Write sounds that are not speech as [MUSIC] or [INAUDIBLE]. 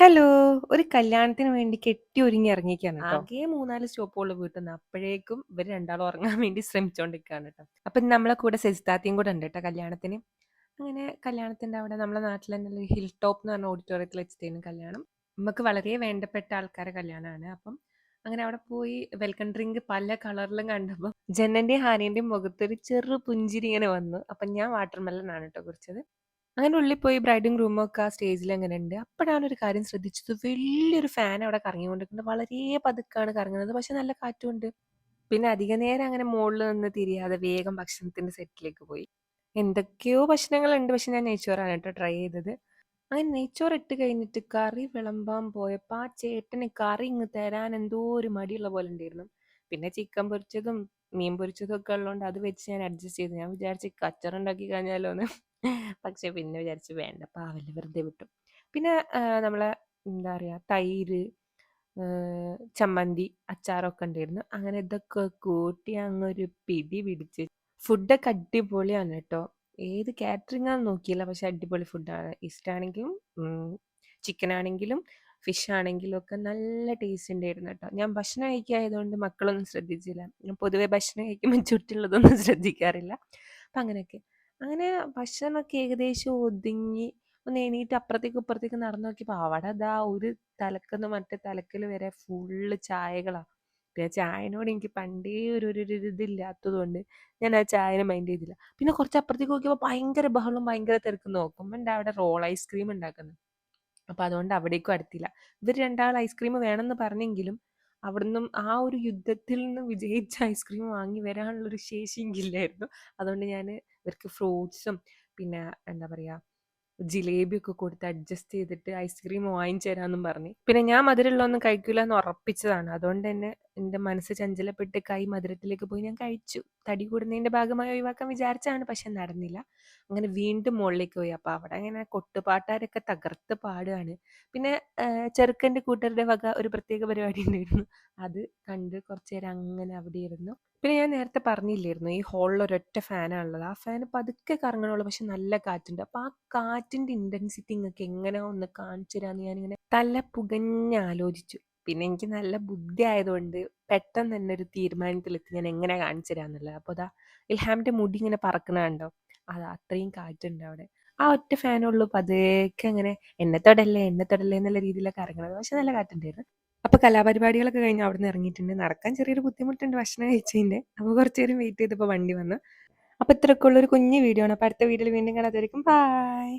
Hello! ഒരു കല്യാണത്തിന് വേണ്ടി കെട്ടി ഒരുങ്ങി ഇറങ്ങിയിരിക്കുകയാണ് കേട്ടോ. ആകെ മൂന്നാൽ സ്റ്റോപ്പുള്ള വീട്ടിൽ നിന്ന് അപ്പോഴേക്കും ഇവർ രണ്ടാളും ഉറങ്ങാൻ വേണ്ടി ശ്രമിച്ചോണ്ടിരിക്കുകയാണ് കേട്ടോ. അപ്പം നമ്മളെ കൂടെ സെജിത്താത്തയും കൂടെ ഉണ്ട് കേട്ടോ കല്യാണത്തിന്. അങ്ങനെ കല്യാണത്തിന്റെ അവിടെ നമ്മളെ നാട്ടിൽ തന്നെ ഹിൽ ടോപ്പ് എന്ന് പറഞ്ഞ ഓഡിറ്റോറിയത്തിൽ വെച്ചിട്ടായിരുന്നു കല്യാണം. നമുക്ക് വളരെ വേണ്ടപ്പെട്ട ആൾക്കാരെ കല്യാണമാണ്. അപ്പം അങ്ങനെ അവിടെ പോയി വെൽക്കം ഡ്രിങ്ക് പല കളറിലും കണ്ടപ്പോൾ ജനന്റെയും ഹാനിന്റെയും മുഖത്തൊരു ചെറു പുഞ്ചിരി ഇങ്ങനെ വന്നു. അപ്പം ഞാൻ വാട്ടർ മെലൺ ആണ് കേട്ടോ കുടിച്ചത്. അങ്ങനെ ഉള്ളിൽ പോയി ബ്രൈഡും ഗ്രൂമും ഒക്കെ ആ സ്റ്റേജിൽ അങ്ങനെ ഉണ്ട്. അപ്പോഴാണ് ഒരു കാര്യം ശ്രദ്ധിച്ചത്. വലിയൊരു ഫാൻ അവിടെ കറങ്ങിക്കൊണ്ടിരിക്കുന്നുണ്ട്. വളരെ പതുക്കാണ് കറങ്ങുന്നത്. പക്ഷെ നല്ല കാറ്റുണ്ട്. പിന്നെ അധിക നേരം അങ്ങനെ മുകളിൽ നിന്ന് തിരിയാതെ വേഗം ഭക്ഷണത്തിന്റെ സെറ്റിലേക്ക് പോയി. എന്തൊക്കെയോ ഭക്ഷണങ്ങളുണ്ട്. പക്ഷെ ഞാൻ നെയ്ച്ചോറാണ് കേട്ടോ ട്രൈ ചെയ്തത്. അങ്ങനെ നെയ്ച്ചോറ് ഇട്ട് കഴിഞ്ഞിട്ട് കറി വിളമ്പാൻ പോയപ്പോൾ ആ ചേട്ടന് കറി ഇങ്ങ് തരാൻ എന്തോ ഒരു മടിയുള്ള പോലെ ഉണ്ടായിരുന്നു. പിന്നെ ചിക്കൻ പൊരിച്ചതും മീൻ പൊരിച്ചതും ഒക്കെ ഉള്ളതുകൊണ്ട് അത് വെച്ച് ഞാൻ അഡ്ജസ്റ്റ് ചെയ്തു. ഞാൻ വിചാരിച്ച് കച്ചറ ഉണ്ടാക്കി കഴിഞ്ഞാലോ എന്ന് പക്ഷെ പിന്നെ വിചാരിച്ച് വേണ്ട പാവല്ല വെറുതെ വിട്ടു. പിന്നെ നമ്മളെ എന്താ പറയാ തൈര്, ചമ്മന്തി, അച്ചാറൊക്കെ ഉണ്ടായിരുന്നു. അങ്ങനെ ഇതൊക്കെ കൂട്ടി അങ്ങൊരു പിടി പിടിച്ച് ഫുഡൊക്കെ അടിപൊളിയാണ് കേട്ടോ. ഏത് കാറ്ററിംഗ് ആണെന്ന് നോക്കിയില്ല. പക്ഷെ അടിപൊളി ഫുഡാണ്. ഇഷ്ടാണെങ്കിലും ചിക്കൻ ആണെങ്കിലും ഫിഷ് ആണെങ്കിലും ഒക്കെ നല്ല ടേസ്റ്റ് ഉണ്ടായിരുന്നു കേട്ടോ. ഞാൻ ഭക്ഷണം കഴിക്കായതുകൊണ്ട് മക്കളൊന്നും ശ്രദ്ധിച്ചില്ല. ഞാൻ പൊതുവെ ഭക്ഷണം കഴിക്കുമ്പോൾ [LAUGHS] ചുറ്റുള്ളതൊന്നും ശ്രദ്ധിക്കാറില്ല. അപ്പം അങ്ങനെയൊക്കെ. അങ്ങനെ ഭക്ഷണമൊക്കെ ഏകദേശം ഒതുങ്ങി ഒന്ന് എണീറ്റ് അപ്പുറത്തേക്ക് ഇപ്പുറത്തേക്ക് നടന്നു നോക്കിയപ്പോൾ അവിടെ അതാ ഒരു തലക്കെന്ന് മറ്റേ തലക്കൽ വരെ ഫുള്ള് ചായകളാണ് പിന്നെ ചായനോട് എനിക്ക് പണ്ടേ ഒരു ഒരു ഒരു ഇതില്ലാത്തത് കൊണ്ട് ഞാൻ ആ ചായനെ മൈൻഡ് ചെയ്തില്ല. പിന്നെ കുറച്ച് അപ്പുറത്തേക്ക് നോക്കിയപ്പോൾ ഭയങ്കര ബഹളം ഭയങ്കര തിരക്കും നോക്കുമ്പോൾ അവിടെ റോൾ ഐസ്ക്രീം ഉണ്ടാക്കുന്നത്. അപ്പോൾ അതുകൊണ്ട് അവിടേക്കും അടുത്തില്ല. ഇവർ രണ്ടാൾ ഐസ്ക്രീം വേണമെന്ന് പറഞ്ഞെങ്കിലും അവിടുന്നും ആ ഒരു യുദ്ധത്തിൽ നിന്ന് വിജയിച്ച ഐസ്ക്രീം വാങ്ങി വരാനുള്ളൊരു ശേഷി എനിക്കില്ലായിരുന്നു. അതുകൊണ്ട് ഞാൻ ഇവർക്ക് ഫ്രൂട്ട്സും പിന്നെ എന്താ പറയാ ജിലേബിയൊക്കെ കൊടുത്ത് അഡ്ജസ്റ്റ് ചെയ്തിട്ട് ഐസ്ക്രീം വാങ്ങിച്ചു തരാമെന്നും പറഞ്ഞു. പിന്നെ ഞാൻ മധുരമുള്ളതൊന്നും കഴിക്കില്ല എന്ന് ഉറപ്പിച്ചതാണ്. അതുകൊണ്ട് തന്നെ എന്റെ മനസ്സ് ചഞ്ചലപ്പെട്ട് കൈ മധുരത്തിലേക്ക് പോയി ഞാൻ കഴിച്ചു. തടി കൂടുന്നതിന്റെ ഭാഗമായി ഒഴിവാക്കാൻ വിചാരിച്ചാണ്. പക്ഷെ നടന്നില്ല. അങ്ങനെ വീണ്ടും മുകളിലേക്ക് പോയി. അപ്പോൾ അവിടെ അങ്ങനെ കൊട്ടുപാട്ടാരൊക്കെ തകർത്ത് പാടുകയാണ്. പിന്നെ ചെറുക്കന്റെ കൂട്ടരുടെ വക ഒരു പ്രത്യേക പരിപാടി ഉണ്ടായിരുന്നു. അത് കണ്ട് കുറച്ച് നേരം അങ്ങനെ അവിടെ ഇരുന്നു. പിന്നെ ഞാൻ നേരത്തെ പറഞ്ഞില്ലായിരുന്നു ഈ ഹാളിൽ ഒരൊറ്റ ഫാനാണുള്ളത്. ആ ഫാൻ പതുക്കെ കറങ്ങണുള്ളൂ. പക്ഷെ നല്ല കാറ്റുണ്ട്. അപ്പോൾ ആ കാറ്റിന്റെ ഇന്റൻസിറ്റി നിങ്ങൾക്ക് എങ്ങനെ ഒന്ന് കാണിച്ചു തരാമെന്ന് ഞാനിങ്ങനെ തല പുകഞ്ഞ് ആലോചിച്ചു. പിന്നെ എനിക്ക് നല്ല ബുദ്ധി ആയതുകൊണ്ട് പെട്ടെന്ന് തന്നെ ഒരു തീരുമാനത്തിലെത്തി ഞാൻ എങ്ങനെ കാണിച്ചു തരാന്നുള്ളത് അപ്പോൾ അതാ ഇൽഹാമിന്റെ മുടി ഇങ്ങനെ പറക്കണ കണ്ടോ? അതാ അത്രയും കാറ്റുണ്ട് അവിടെ. ആ ഒറ്റ ഫാനുള്ളൂ പതുക്കെ അങ്ങനെ എന്നെ തൊടല്ലേ എന്നെ തൊടല്ലേ എന്നുള്ള രീതിയിലൊക്കെ ഇറങ്ങണത് പക്ഷെ നല്ല കാറ്റുണ്ടായിരുന്നു. അപ്പൊ കലാപരിപാടികളൊക്കെ കഴിഞ്ഞ് അവിടെ നിന്ന് ഇറങ്ങിയിട്ടുണ്ട്. നടക്കാൻ ചെറിയൊരു ബുദ്ധിമുട്ടുണ്ട് ഭക്ഷണം കഴിച്ചതിന്റെ അപ്പോൾ കുറച്ച് നേരം വെയിറ്റ് ചെയ്തപ്പോൾ വണ്ടി വന്നു. അപ്പൊ ഇത്രയൊക്കെ ഉള്ളൊരു കുഞ്ഞു വീഡിയോ ആണ്. അപ്പൊ അടുത്ത വീഡിയോയിൽ വീണ്ടും കാണാതായിരിക്കും ബായ്.